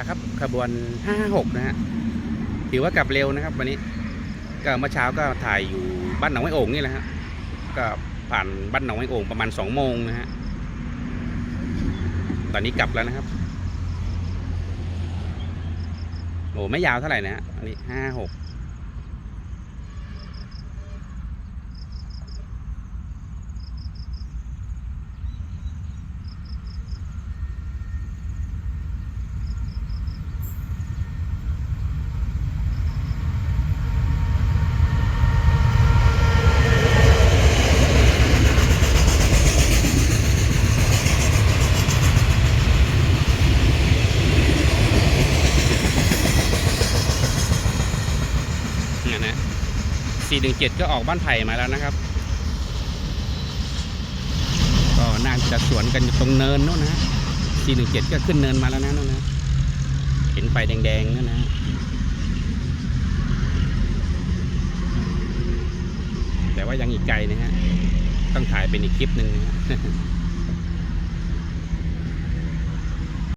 ล้วครับ ขบวน 556 นะฮะถือว่ากลับเร็วนะครับ วันนี้ก็เมื่อเช้าก็ถ่ายอยู่บ้านหนองไอโอ่งนี่แหละครับก็ผ่านบ้านหนองไอโอ่งประมาณ 2 โมงนะฮะตอนนี้กลับแล้วนะครับโอ้ไม่ยาวเท่าไหร่นะฮะอันนี้ 56 เนี่ยนะสี่หนึ่งเจ็ดก็ออกบ้านไผ่มาแล้วนะครับ ก็น่าจะสวนกันอยู่ตรงเนินนู้นนะฮะสี่หนึ่งเจ็ดก็ขึ้นเนินมาแล้วนะนู้นนะ เห็นไฟแดงๆนั่นนะฮะแต่ว่ายังอีกไกลนะฮะ ต้องถ่ายเป็นอีกคลิปหนึ่งนะฮะ